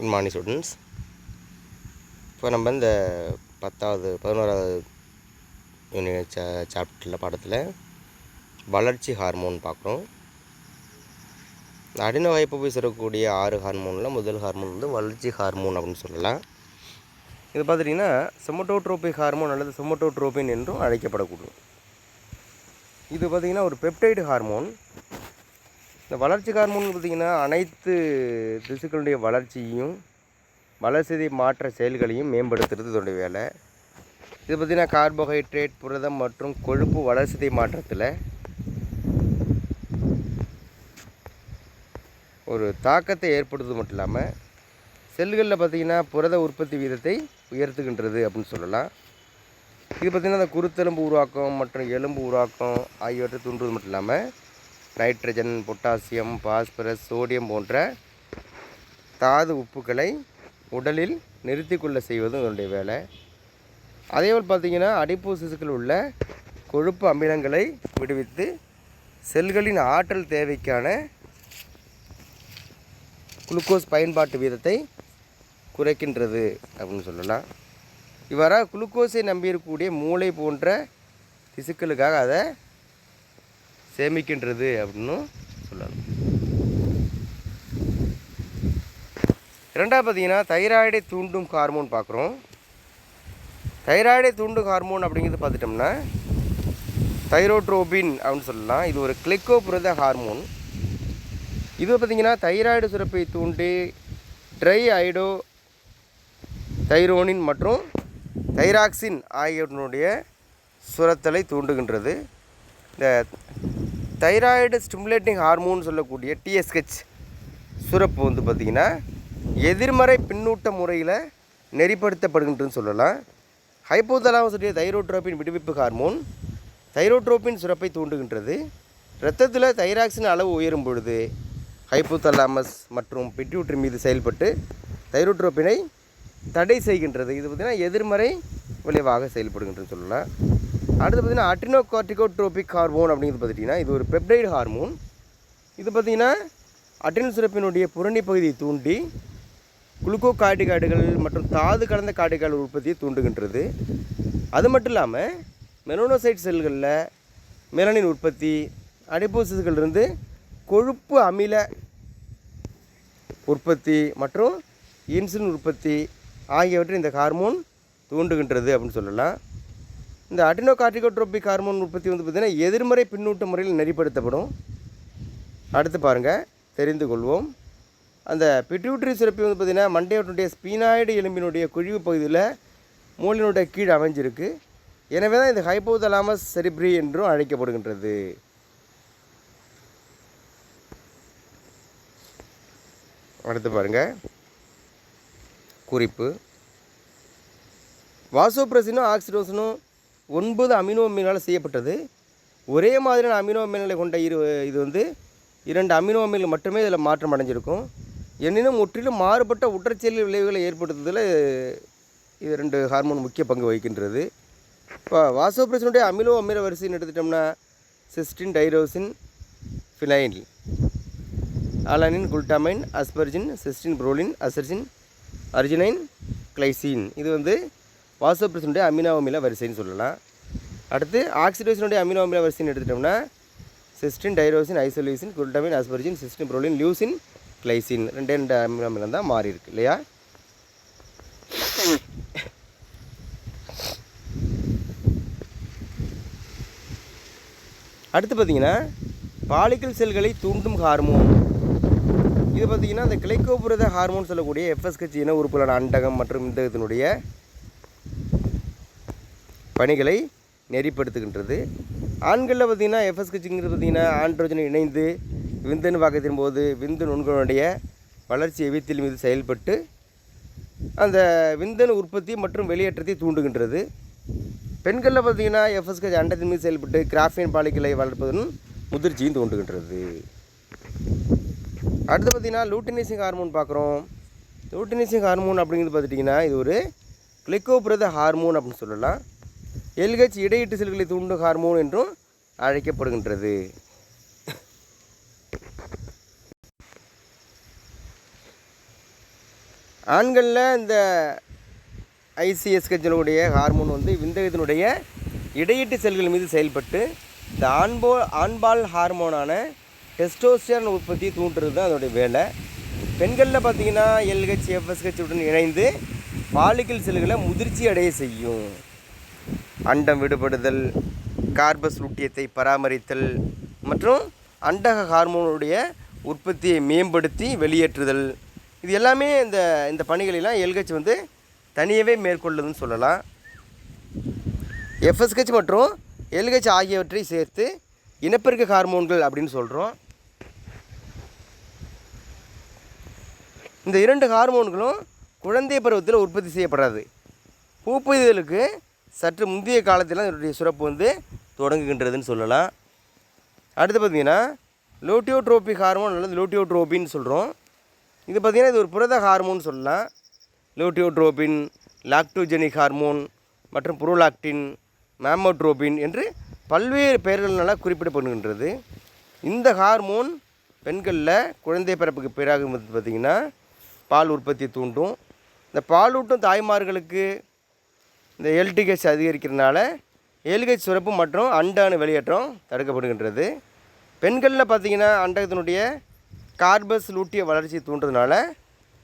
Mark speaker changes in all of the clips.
Speaker 1: Good morning students இப்போ நம்ம இந்த பத்தாவது பதினோராவது யூனிட் சாப்டரில் பாடத்தில் வளர்ச்சி ஹார்மோன் பார்க்குறோம். அடின வாய்ப்பு போய் ஆறு ஹார்மோனில் முதல் ஹார்மோன் வந்து வளர்ச்சி ஹார்மோன் அப்படின்னு சொல்லலாம். இது பார்த்துட்டிங்கன்னா செமட்டோட்ரோபிக் ஹார்மோன் அல்லது செமட்டோட்ரோபின் என்றும் அழைக்கப்படக்கூடும். இது பார்த்திங்கன்னா ஒரு பெப்டைடு ஹார்மோன் இந்த வளர்ச்சி ஹார்மோன் பார்த்திங்கன்னா அனைத்து திசுக்களுடைய வளர்ச்சியையும் வளர்ச்சி மாற்ற செயல்களையும் மேம்படுத்துறது இதோடைய வேலை. இது பார்த்திங்கன்னா கார்போஹைட்ரேட் புரதம் மற்றும் கொழுப்பு வளர்ச்சிதை மாற்றத்தில் ஒரு தாக்கத்தை ஏற்படுத்துவது மட்டும் இல்லாமல் செல்களில் பார்த்திங்கன்னா புரத உற்பத்தி வீதத்தை உயர்த்துகின்றது அப்படின்னு சொல்லலாம். இது பார்த்திங்கன்னா அந்த குருத்தெலும்பு உருவாக்கம் மற்றும் எலும்பு உருவாக்கம் ஆகியவற்றை தூண்டுவது மட்டும் இல்லாமல் நைட்ரஜன் பொட்டாசியம் பாஸ்பரஸ் சோடியம் போன்ற தாது உப்புக்களை உடலில் நிறுத்திக்கொள்ள செய்வதும் இதனுடைய வேலை. அதேபோல் பார்த்திங்கன்னா அடிப்பு சிசுக்கள் உள்ள கொழுப்பு அமிலங்களை விடுவித்து செல்களின் ஆற்றல் தேவைக்கான குளுக்கோஸ் பயன்பாட்டு வீதத்தை குறைக்கின்றது அப்படின்னு சொல்லலாம். இவ்வாறாக குளுக்கோஸை நம்பியிருக்கக்கூடிய மூளை போன்ற திசுக்களுக்காக அதை சேமிக்கின்றது அப்படின்னு சொல்லலாம். ரெண்டாவது பார்த்தீங்கன்னா தைராய்டை தூண்டும் ஹார்மோன் பார்க்குறோம். தைராய்டை தூண்டும் ஹார்மோன் அப்படிங்கிறது பார்த்துட்டோம்னா தைரோட்ரோபின் அப்படின்னு சொல்லலாம். இது ஒரு கிளிக்கோபுரத ஹார்மோன் இது பார்த்திங்கன்னா தைராய்டு சுரப்பை தூண்டி ட்ரை ஐடோ தைரோனின் மற்றும் தைராக்சின் ஆகியவற்றினுடைய சுரத்தலை தூண்டுகின்றது. இந்த தைராய்டு ஸ்டிமுலேட்டிங் ஹார்மோன் சொல்லக்கூடிய டிஎஸ்ஹெச் சுரப்பு வந்து பார்த்திங்கன்னா எதிர்மறை பின்னூட்ட முறையில் நெறிப்படுத்தப்படுகின்றதுன்னு சொல்லலாம். ஹைப்போதலாமஸுடைய தைரோட்ரோப்பின் விடுவிப்பு ஹார்மோன் தைரோட்ரோப்பின் சுரப்பை தூண்டுகின்றது. இரத்தத்தில் தைராக்சின் அளவு உயரும் பொழுது ஹைப்போதலாமஸ் மற்றும் பிட்யூட்ரி மீது செயல்பட்டு தைரோட்ரோப்பினை தடை செய்கின்றது. இது பார்த்திங்கன்னா எதிர்மறை விளைவாக செயல்படுகின்றன்னு சொல்லலாம். அடுத்து பார்த்திங்கன்னா அட்டினோகார்டிகோட்ரோபிக் ஹார்மோன் அப்படிங்கிறது பார்த்துட்டிங்கன்னா இது ஒரு பெப்டைடு ஹார்மோன் இது பார்த்திங்கன்னா அட்ரினல் சுரப்பினுடைய புரணி பகுதியை தூண்டி குளுக்கோ காட்டுக்காடுகள் மற்றும் தாது கலந்த காட்டுக்காடு உற்பத்தியை தூண்டுகின்றது. அது மட்டும் இல்லாமல் மெலோனோசைட் செல்களில் மெலனின் உற்பத்தி அடிப்போசிஸ்களிலிருந்து கொழுப்பு அமில உற்பத்தி மற்றும் இன்சுலின் உற்பத்தி ஆகியவற்றை இந்த ஹார்மோன் தூண்டுகின்றது அப்படின்னு சொல்லலாம். இந்த அட்டினோ கார்டிகோட்ரோபிக் ஹார்மோன் உற்பத்தி வந்து பார்த்திங்கன்னா எதிர்மறை பின்னூட்ட முறையில் நெறிப்படுத்தப்படும். அடுத்து பாருங்கள் தெரிந்து கொள்வோம். அந்த பிட்யூட்ரி சுரப்பி வந்து பார்த்திங்கன்னா மண்டையோட்டுடைய ஸ்பீனாய்டு எலும்பினுடைய குழிவு பகுதியில் மூலினுடைய கீழ் அமைஞ்சிருக்கு. எனவே தான் இது ஹைப்போதலாமஸ் செரிப்ரி என்றும் அழைக்கப்படுகின்றது. அடுத்து பாருங்கள் குறிப்பு. வாசோப்ரசினும் ஆக்சிடோசனும் ஒன்பது அமினோ அமிலால் செய்யப்பட்டது. ஒரே மாதிரியான அமினோ அமிலங்களை கொண்ட இரு இது வந்து இரண்டு அமினோ அமில்கள் மட்டுமே இதில் மாற்றம் அடைஞ்சிருக்கும். எனினும் முற்றிலும் மாறுபட்ட உற்றச்செயல் விளைவுகளை ஏற்படுத்துவதில் இது ரெண்டு ஹார்மோன் முக்கிய பங்கு வகிக்கின்றது. இப்போ வாசோபிரசனுடைய அமிலோ அமில வரிசைன்னு எடுத்துட்டோம்னா cystine tyrosine phenylalanine glutamine asparagine cystine proline asparagine arginine glycine. இது வந்து வாசோப்ரசினுடைய அமினோ அமில வரிசைன்னு சொல்லலாம். அடுத்து ஆக்சிடோசினுடைய அமினோ அமில வரிசைன்னு எடுத்துட்டோம்னா cystine tyrosine isoleucine glutamine asparagine cystine proline leucine glycine ரெண்டே ரெண்டு அமினோ அமிலம் தான் மாறி இருக்கு இல்லையா? அடுத்து பார்த்தீங்கன்னா பாலிக்கல் செல்களை தூண்டும் ஹார்மோன் இது பார்த்திங்கன்னா அந்த கிளைக்கோபுரத ஹார்மோன் சொல்லக்கூடிய எஃப்எஸ்கச் இன உறுப்புகளான அண்டகம் மற்றும் இந்தகத்தினுடைய பணிகளை நெறிப்படுத்துகின்றது. ஆண்களில் பார்த்திங்கன்னா எஃப்எஸ்கட்சிங்கிறது பார்த்திங்கன்னா ஆண்ட்ரோஜன் இணைந்து விந்தணு வாக்கத்தின் போது விந்து நுண்களுடைய வளர்ச்சி எவித்தில் மீது செயல்பட்டு அந்த விந்தணு உற்பத்தி மற்றும் வெளியேற்றத்தை தூண்டுகின்றது. பெண்களில் பார்த்திங்கன்னா எஃப்எஸ்கச் அண்டத்தின் மீது செயல்பட்டு கிராஃபின் பாலிகளை வளர்ப்பதன் முதிர்ச்சியும் தூண்டுகின்றது. அடுத்து பார்த்திங்கன்னா லூட்டினைசிங் ஹார்மோன் பார்க்குறோம். லூட்டினைசிங் ஹார்மோன் அப்படிங்கிறது பார்த்துட்டிங்கன்னா இது ஒரு கிளிக்கோபிரத ஹார்மோன் அப்படின்னு சொல்லலாம். எல்ஹெச் இடையீட்டு செல்களை தூண்டும் ஹார்மோன் என்றும் அழைக்கப்படுகின்றது. ஆண்களில் இந்த ஐசிஎஸ்கெச்சினுடைய ஹார்மோன் வந்து விந்தகத்தினுடைய இடையீட்டு செல்கள் மீது செயல்பட்டு இந்த ஆண்போ ஆண்பால் ஹார்மோனான டெஸ்டோஸ்டிரான் உற்பத்தியை தூண்டுறது தான் அதோடைய வேலை. பெண்களில் பார்த்தீங்கன்னா எல்ஹெச் எஃப்எஸ்ஹெச் உடன் இணைந்து பாலிக்கல் செல்களை முதிர்ச்சி அடைய செய்யும். அண்டம் விடுபடுதல் கார்பஸ் லூட்டியத்தை பராமரித்தல் மற்றும் அண்டக ஹார்மோனுடைய உற்பத்தியை மேம்படுத்தி வெளியேற்றுதல். இது எல்லாமே இந்த இந்த பணிகளெல்லாம் எல்கச் வந்து தனியாகவே மேற்கொள்ளுதுன்னு சொல்லலாம். எஃப்எஸ்ஹெச் மற்றும் எல்ஹெச் ஆகியவற்றை சேர்த்து இனப்பெருக்க ஹார்மோன்கள் அப்படின்னு சொல்கிறோம் இந்த இரண்டு ஹார்மோன்களும் குழந்தை பருவத்தில் உற்பத்தி செய்யப்படாது. பூப்பொய்தலுக்கு சற்று முந்தைய காலத்தில் இதனுடைய சுரப்பு வந்து தொடங்குகின்றதுன்னு சொல்லலாம். அடுத்து பார்த்தீங்கன்னா லோட்டியோட்ரோபிக் ஹார்மோன் அல்லது லோட்டியோட்ரோபின்னு சொல்கிறோம் இது பார்த்திங்கன்னா இது ஒரு புரத ஹார்மோன் சொல்லலாம். லோட்டியோட்ரோபின் லாக்டோஜெனிக் ஹார்மோன் மற்றும் புரோலாக்டின் மேமோட்ரோபின் என்று பல்வேறு பெயர்களால் குறிப்பிடப்படுகின்றது. இந்த ஹார்மோன் பெண்களில் குழந்தை பிறப்புக்கு பிறகு வந்து பார்த்திங்கன்னா பால் உற்பத்தி தூண்டும். இந்த பாலூட்டும் தாய்மார்களுக்கு இந்த எல்டிஹெச் அதிகரிக்கிறதுனால எல்ஹெச் சுரப்பு மற்றும் அண்டான வெளியேற்றம் தடுக்கப்படுகின்றது. பெண்களில் பார்த்திங்கன்னா அண்டகத்தினுடைய கார்பஸ் லூட்டிய வளர்ச்சி தூண்டுறதுனால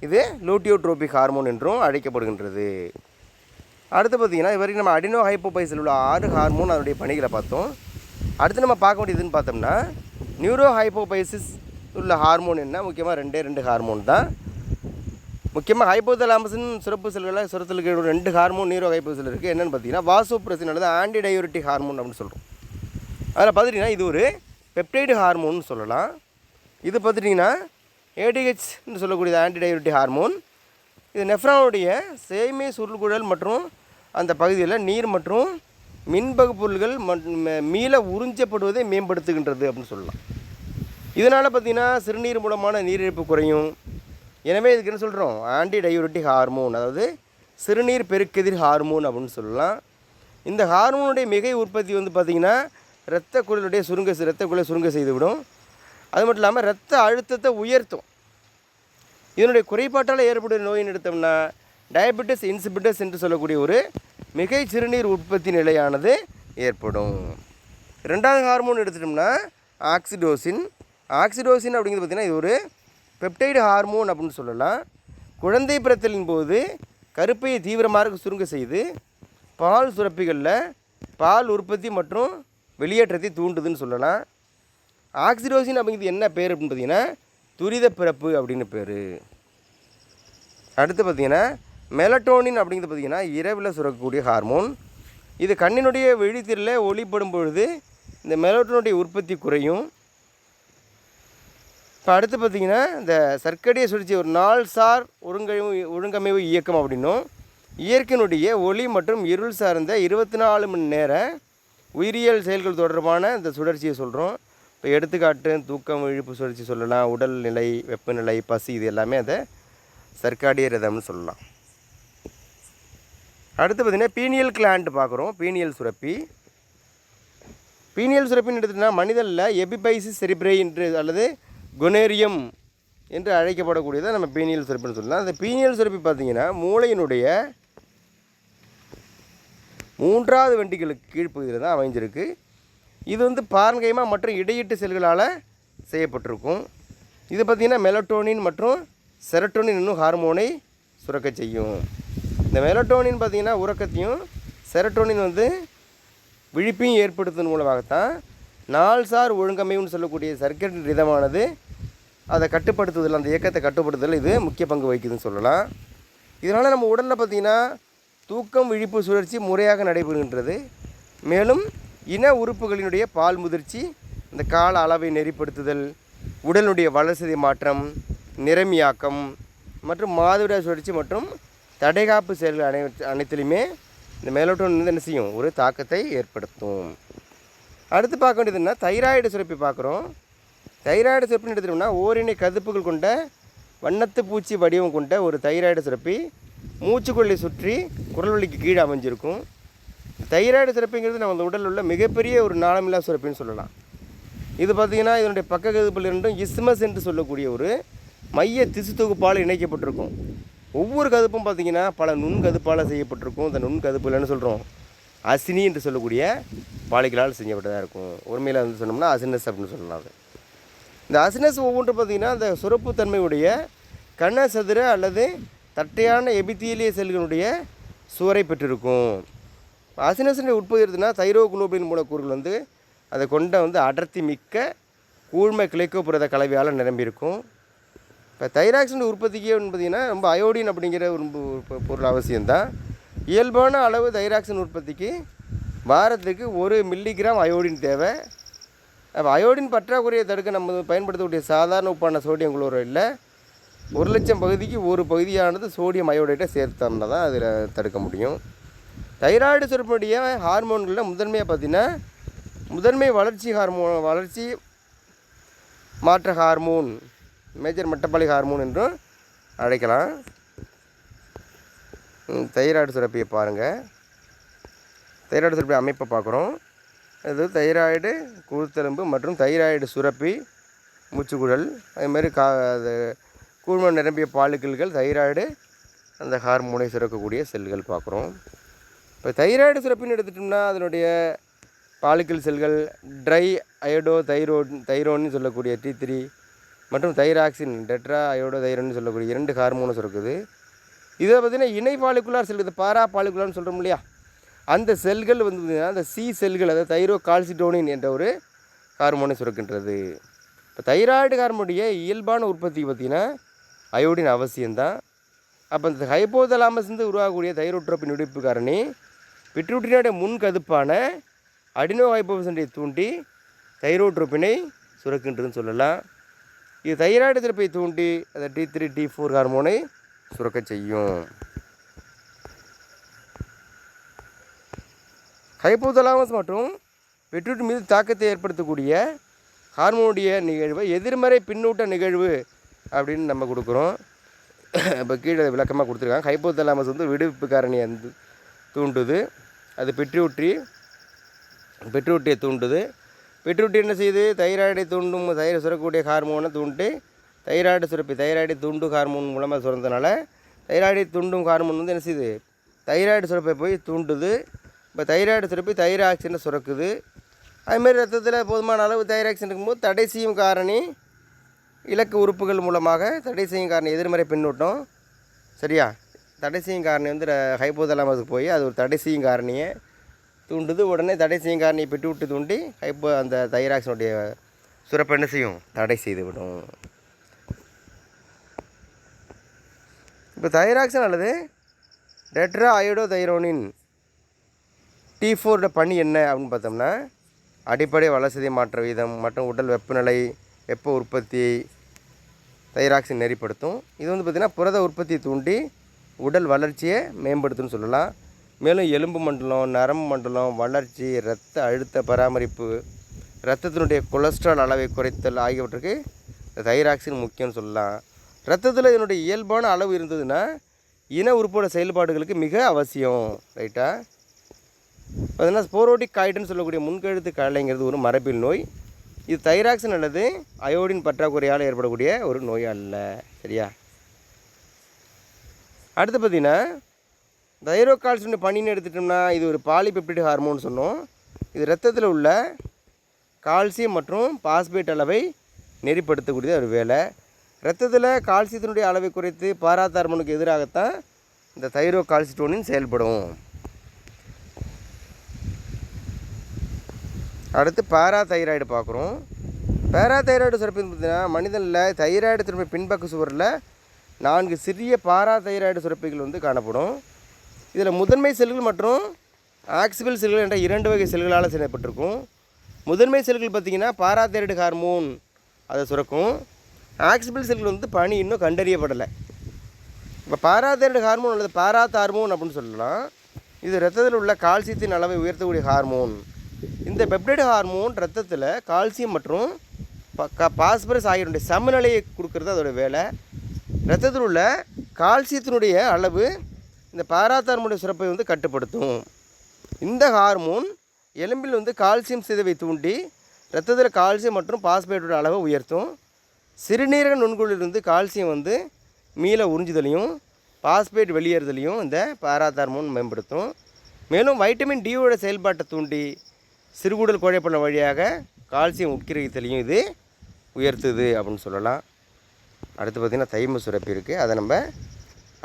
Speaker 1: இது லூட்டியோட்ரோபிக் ஹார்மோன் என்றும் அழைக்கப்படுகின்றது. அடுத்து பார்த்திங்கன்னா இது வரைக்கும் நம்ம அடினோ ஹைப்போபைஸில் உள்ள ஆறு ஹார்மோன் அதனுடைய பணிகளை பார்த்தோம். அடுத்து நம்ம பார்க்க வேண்டியதுன்னு பார்த்தோம்னா நியூரோ ஹைப்போபைசிஸ் உள்ள ஹார்மோன் என்ன? முக்கியமாக ரெண்டே ரெண்டு ஹார்மோன் தான். முக்கியமாக ஹைப்போதலாமஸின் சுரப்பு செல்களில் சுரத்தலுக்கு ரெண்டு ஹார்மோன் நீரோ ஹைப்போசில் இருக்குது என்னென்னு பார்த்தீங்கன்னா வாசோப்ரசின் அல்லது ஆன்டி டயோரிட்டி ஹார்மோன் அப்படின்னு சொல்கிறோம் அதில் பார்த்துட்டிங்கன்னா இது ஒரு பெப்டைடு ஹார்மோன் சொல்லலாம். இது பார்த்துட்டிங்கன்னா ஏடிஹெச்னு சொல்லக்கூடிய ஆன்டி டயோரிட்டி ஹார்மோன் இது நெஃப்ரானுடைய சேமை சுருள்குழல் மற்றும் அந்த பகுதியில் நீர் மற்றும் மின்பகு பொருள்கள் மீள உறிஞ்சப்படுவதை மேம்படுத்துகின்றது அப்படின்னு சொல்லலாம். இதனால் பார்த்திங்கன்னா சிறுநீர் மூலமான நீரிழப்பு குறையும். எனவே இதுக்கு என்ன சொல்கிறோம் ஆன்டி டயூரிட்டிக் ஹார்மோன் அதாவது சிறுநீர் பெருக்கெதிர் ஹார்மோன் அப்படின்னு சொல்லலாம். இந்த ஹார்மோனுடைய மிகை உற்பத்தி வந்து பார்த்திங்கன்னா இரத்த குழலுடைய சுருங்க இரத்த குழலை சுருங்க செய்துவிடும். அது மட்டும் இல்லாமல் இரத்த அழுத்தத்தை உயர்த்தும். இதனுடைய குறைபாட்டால் ஏற்படும் நோயின் எடுத்தோம்னா டயபெட்டிஸ் இன்சிபிட்டஸ் என்று சொல்லக்கூடிய ஒரு மிகை சிறுநீர் உற்பத்தி நிலையானது ஏற்படும். ரெண்டாவது ஹார்மோன் எடுத்துட்டோம்னா ஆக்சிடோசின் ஆக்சிடோசின் அப்படிங்கிறது பார்த்திங்கன்னா இது ஒரு பெப்டைடு ஹார்மோன் அப்படின்னு சொல்லலாம். குழந்தை பிறத்தலின் போது கருப்பையை தீவிரமாக சுருங்க செய்து பால் சுரப்பிகளில் பால் உற்பத்தி மற்றும் வெளியேற்றத்தை தூண்டுதுன்னு சொல்லலாம். ஆக்சிடோசின் அப்படிங்கிறது என்ன பேர் அப்படின்னு பார்த்தீங்கன்னா துரித பிறப்பு அப்படின்னு பேர். அடுத்து பார்த்தீங்கன்னா மெலட்டோனின் அப்படிங்கிறது பார்த்தீங்கன்னா இரவில் சுரக்கக்கூடிய ஹார்மோன். இது கண்ணினுடைய விழித்திரில் ஒளிப்படும் பொழுது இந்த மெலட்டோனுடைய உற்பத்தி குறையும். இப்போ அடுத்து பார்த்தீங்கன்னா இந்த சர்க்கடிய சுழற்சி ஒரு நாள் சார் ஒருங்கமைவு ஒழுங்கமைவு இயக்கம் அப்படின்னும். இயற்கையினுடைய ஒளி மற்றும் இருள் சார்ந்த இருபத்தி நாலு மணி நேர உயிரியல் செயல்கள் தொடர்பான இந்த சுழற்சியை சொல்கிறோம் இப்போ எடுத்துக்காட்டு தூக்கம் இழுப்பு சுழற்சி சொல்லலாம் உடல் நிலை வெப்பநிலை பசி இது எல்லாமே அதை சர்க்காடிய ரதம்னு சொல்லலாம். அடுத்து பார்த்திங்கன்னா பீனியல் கிளாண்ட் பார்க்குறோம் பீனியல் சுரப்பி. பீனியல் சுரப்பின்னு எடுத்துட்டா மனிதனில் எபிபைசிஸ் செரிப்ரை என்று அல்லது குனேரியம் என்று அழைக்கப்படக்கூடியதை நம்ம பீனியல் சுரப்பின்னு சொல்லலாம். அந்த பீனியல் சுரப்பி பார்த்திங்கன்னா மூளையினுடைய மூன்றாவது வெண்டிகளுக்கு கீழ்ப்பகுதியில் தான் அமைஞ்சிருக்கு. இது வந்து பாரன்கைமா மற்றும் இடையீட்டு செல்களால் செய்யப்பட்டிருக்கும். இது பார்த்திங்கன்னா மெலட்டோனின் மற்றும் செரட்டோனின் இன்னும் ஹார்மோனை சுரக்க செய்யும். இந்த மெலட்டோனின் பார்த்திங்கன்னா உறக்கத்தையும் செரட்டோனின் வந்து விழிப்பையும் ஏற்படுத்துவதன் மூலமாகத்தான் நாள்சார் ஒழுங்கமைவுன்னு சொல்லக்கூடிய சர்க்கரை ரிதமானது அதை கட்டுப்படுத்துதல் அந்த இயக்கத்தை கட்டுப்படுத்துதல் இது முக்கிய பங்கு வகிக்குதுன்னு சொல்லலாம். இதனால் நம்ம உடலில் பார்த்திங்கன்னா தூக்கம் விழிப்பு சுழற்சி முறையாக நடைபெறுகின்றது. மேலும் இன உறுப்புகளினுடைய பால் முதிர்ச்சி இந்த கால அளவை நெறிப்படுத்துதல் உடலுடைய வளர்சதி மாற்றம் நிறமியாக்கம் மற்றும் மாதவிடாய் சுழற்சி மற்றும் தடைகாப்பு செயல்கள் அனை அனைத்திலையுமே இந்த மேலோட்டம் வந்து என்ன செய்யும்? ஒரு தாக்கத்தை ஏற்படுத்தும். அடுத்து பார்க்க வேண்டியது என்ன தைராய்டு சுரப்பி பார்க்குறோம். தைராய்டு சுரப்பின்னு எடுத்துட்டோம்னா ஓரினை கதுப்புகள் கொண்ட வண்ணத்து பூச்சி வடிவம் கொண்ட ஒரு தைராய்டு சுரப்பி மூச்சுக்கொள்ளை சுற்றி குரல்வழிக்கு கீழே அமைஞ்சிருக்கும். தைராய்டு சுரப்பிங்கிறது நம்ம உடலில் உள்ள மிகப்பெரிய ஒரு நாளமில்லா சுரப்பின்னு சொல்லலாம். இது பார்த்திங்கன்னா இதனுடைய பக்க கதுப்பில் இருந்தும் இஸ்மஸ் என்று சொல்லக்கூடிய ஒரு மைய திசு தொகுப்பால் இணைக்கப்பட்டிருக்கும். ஒவ்வொரு கதுப்பும் பார்த்தீங்கன்னா பல நுண்கதுப்பால் செய்யப்பட்டிருக்கும். இந்த நுண்கதுப்பில் என்ன சொல்கிறோம் அசினி என்று சொல்லக்கூடிய பாலிகளால் செய்யப்பட்டதாக இருக்கும். உரிமையில் வந்து சொன்னோம்னா அசினஸ் அப்படின்னு சொல்லலாம் அது. இந்த அசினஸ் ஒவ்வொன்றும் பார்த்தீங்கன்னா அந்த சுரப்புத்தன்மையுடைய கண்ண சதுர அல்லது தட்டையான எபித்தீலிய செல்களுடைய சுவரை பெற்றிருக்கும். அசினஸினுடைய உற்பத்தி இருக்குதுன்னா தைரோகுளோபின் மூலக்கூறுகள் வந்து அதை கொண்ட வந்து அடர்த்தி மிக்க கூழ்மை கிளைக்கோபுரத கலவையால் நிரம்பியிருக்கும். இப்போ தைராக்சின் உற்பத்திக்கே பார்த்திங்கன்னா ரொம்ப அயோடின் அப்படிங்கிற ஒரு பொருள் அவசியம்தான். இயல்பான அளவு தைராக்சின் உற்பத்திக்கு வாரத்துக்கு ஒரு மில்லிகிராம் அயோடின் தேவை. அப்போ அயோடின் பற்றாக்குறையை தடுக்க நம்ம பயன்படுத்தக்கூடிய சாதாரண உப்பான சோடியம் குளோரைடில் ஒரு லட்சம் பகுதிக்கு ஒரு பகுதியானது சோடியம் அயோடைட்டை சேர்த்தோம்னா தான் அதில் தடுக்க முடியும். தைராய்டு சுரப்பினுடைய ஹார்மோன்களில் முதன்மையாக பார்த்தீங்கன்னா முதன்மை வளர்ச்சி ஹார்மோன் வளர்ச்சி மாற்ற ஹார்மோன் மேஜர் மெட்டபாலிக் ஹார்மோன் என்றும் அழைக்கலாம். தைராய்டு சுரப்பியை பாருங்கள் தைராய்டு சுரப்பி அமைப்பை பார்க்குறோம். இது தைராய்டு குருத்தெலும்பு மற்றும் தைராய்டு சுரப்பி மூச்சுக்குழல் அதுமாதிரி கா அது கூழ்மம் நிரம்பிய பாலுக்கல்கள் தைராய்டு அந்த ஹார்மோனை சுரக்கக்கூடிய செல்கள் பார்க்குறோம். இப்போ தைராய்டு சுரப்பின்னு எடுத்துட்டோம்னா அதனுடைய பாலிக்கல் செல்கள் ட்ரை அயோடோ தைரோட் தைரோன்னு சொல்லக்கூடிய டி த்ரீ மற்றும் தைராக்சின் டெட்ரா அயோடோ தைரோன்னு சொல்லக்கூடிய இரண்டு ஹார்மோனும் சுரக்குது. இதை பார்த்தீங்கன்னா இணை பாலுக்குள்ளார் செல் பாரா பாலிகுலார்னு சொல்கிறோம் இல்லையா? அந்த செல்கள் வந்து அந்த சி செல்கள் அதாவது தைரோ கால்சிடோனின் என்ற ஒரு ஹார்மோனை சுரக்கின்றது. இப்போ தைராய்டு ஹார்மோனுடைய இயல்பான உற்பத்திக்கு பார்த்தீங்கன்னா அயோடின் அவசியம்தான். அப்போ இந்த ஹைப்போதலாமஸ் இருந்து உருவாகக்கூடிய தைரோட்ரோப்பின் வெடிப்பு காரணி பிட்ரூட்டினுடைய முன் கதுப்பான அடினோ ஹைபோசண்டை தூண்டி தைரோட்ரோப்பினை சுரக்கின்றதுன்னு சொல்லலாம். இது தைராய்டு திறப்பை தூண்டி அந்த டி த்ரீ டி ஃபோர் ஹார்மோனை சுரக்க செய்யும். ஹைப்போதலாமஸ் மற்றும் பெட்ரூட் மீது தாக்கத்தை ஏற்படுத்தக்கூடிய ஹார்மோனுடைய நிகழ்வை எதிர்மறை பின்னூட்ட நிகழ்வு அப்படின்னு நம்ம கொடுக்குறோம். இப்போ கீழே விளக்கமாக கொடுத்துருக்காங்க. ஹைப்போதலாமஸ் வந்து விடுவிப்பு காரணியை வந்து தூண்டுது. அது பெற்றியூற்றி பெற்றியூட்டியை தூண்டுது. பெட்ரூட்டி என்ன செய்யுது? தைராய்டை தூண்டும் தயிரை சுரக்கக்கூடிய ஹார்மோனை தூண்டி தைராய்டு சுரப்பி தைராய்டு தூண்டு ஹார்மோன் மூலமாக சுரந்தனால தைராய்டை தூண்டும் ஹார்மோன் வந்து என்ன செய்யுது? தைராய்டு சுரப்பை போய் தூண்டுது. இப்போ தைராய்டு சுரப்பி தைராக்சினை சுரக்குது. அதுமாரி ரத்தத்தில் போதுமான அளவு தைராக்சின் இருக்கும்போது தடை செய்யும் காரணி இலக்கு உறுப்புகள் மூலமாக தடை செய்யும் காரணி எதிர்மறை பின்னூட்டம். சரியா? தடை செய்யும் காரணி வந்து ஹைப்போதலாமஸுக்கு போய் அது ஒரு தடை செய்யும் காரணியை தூண்டுது. உடனே தடை செய்யும் காரணியை பெற்று விட்டு தூண்டி ஹைப்போ அந்த தைராக்சினுடைய சுரப்பை என்ன செய்யும்? தடை செய்து விடும். இப்போ தைராக்சின் அல்லது டெட்ரா அயோடோ தைரோனின் டி ஃபோரோட பணி என்ன அப்படின்னு பார்த்தோம்னா அடிப்படை வளர்சிதை மாற்ற வீதம் மற்றும் உடல் வெப்பநிலை வெப்ப உற்பத்தியை தைராக்சின் நெறிப்படுத்தும். இது வந்து பார்த்திங்கன்னா புரத உற்பத்தியை தூண்டி உடல் வளர்ச்சியை மேம்படுத்தும்னு சொல்லலாம். மேலும் எலும்பு மண்டலம் நரம்பு மண்டலம் வளர்ச்சி இரத்த அழுத்த பராமரிப்பு இரத்தத்தினுடைய கொலஸ்ட்ரால் அளவை குறைத்தல் ஆகியவற்றுக்கு தைராக்சின் முக்கியம்னு சொல்லலாம். இரத்தத்தில் இதனுடைய இயல்பான அளவு இருந்ததுன்னா இன உறுப்போட செயல்பாடுகளுக்கு மிக அவசியம் ரைட்டா? பார்த்தீங்கன்னா ஸ்போரோட்டிக் காய்டுன்னு சொல்லக்கூடிய முன்கெழுத்து காலைங்கிறது ஒரு மரபில் நோய். இது தைராக்சின் அல்லது அயோடின் பற்றாக்குறையால் ஏற்படக்கூடிய ஒரு நோய் அல்ல. சரியா? அடுத்து பார்த்தீங்கன்னா தைரோகால்சின் பனின்னு எடுத்துட்டோம்னா இது ஒரு பாலிபெப்டிட் ஹார்மோன் சொன்னோம். இது ரத்தத்தில் உள்ள கால்சியம் மற்றும் பாஸ்பேட் அளவை நெறிப்படுத்தக்கூடிய ஒரு வேலை. ரத்தத்தில் கால்சியத்தினுடைய அளவை குறைத்து பாராத்தார்மோனுக்கு எதிராகத்தான் இந்த தைரோ கால்சிட்டோனின் செயல்படும். அடுத்து பாரா தைராய்டு பார்க்குறோம். பாரா தைராய்டு பார்த்தீங்கன்னா மனிதனில் தைராய்டு திரும்ப பின்பக்க சுவரில் நான்கு சிறிய பாரா தைராய்டு சுரப்பிகள் வந்து காணப்படும். இதில் முதன்மை செல்கள் மற்றும் ஆக்சிபிள் செல்கள் என்ற இரண்டு வகை செல்களால் செய்யப்பட்டிருக்கும் முதன்மை செல்கள் பார்த்திங்கன்னா பாராதைராய்டு ஹார்மோன் அதை சுரக்கும். ஆக்சிபிள் செல்கள் வந்து பணி இன்னும் கண்டறியப்படலை. இப்போ பாராதைராய்டு ஹார்மோன் அல்லது பாராத் ஹார்மோன் அப்படின்னு சொல்லலாம். இது ரத்தத்தில் உள்ள கால்சியத்தின் அளவை உயர்த்தக்கூடிய ஹார்மோன். இந்த பெப்டைடு ஹார்மோன் ரத்தத்தில் கால்சியம் மற்றும் ப- க- பாஸ்பரஸ் ஆகியோருடைய சமநிலையை கொடுக்கறது அதோட வேலை. ரத்தத்தில் உள்ள கால்சியத்தினுடைய அளவு இந்த பாராத்தார்மோடைய சிறப்பை சுரப்பை வந்து கட்டுப்படுத்தும். இந்த ஹார்மோன் எலும்பில் வந்து கால்சியம் சிதைவை தூண்டி ரத்தத்தில் கால்சியம் மற்றும் பாஸ்பேட்டோட அளவை உயர்த்தும். சிறுநீரக நுண்குழிலிருந்து கால்சியம் வந்து மீள உறிஞ்சுதலையும் பாஸ்பேட் வெளியேறுதலையும் இந்த பாராதார்மோன் மேம்படுத்தும். மேலும் வைட்டமின் டியோட செயல்பாட்டை தூண்டி சிறுகுடல் குழைப்பண்ண வழியாக கால்சியம் உட்கிரகித்தலையும் இது உயர்த்துது அப்படின்னு சொல்லலாம். அடுத்து பார்த்திங்கன்னா தைம சுரப்பி இருக்குது அதை நம்ம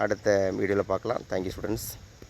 Speaker 1: அடுத்த வீடியோவில் பார்க்கலாம். Thank you students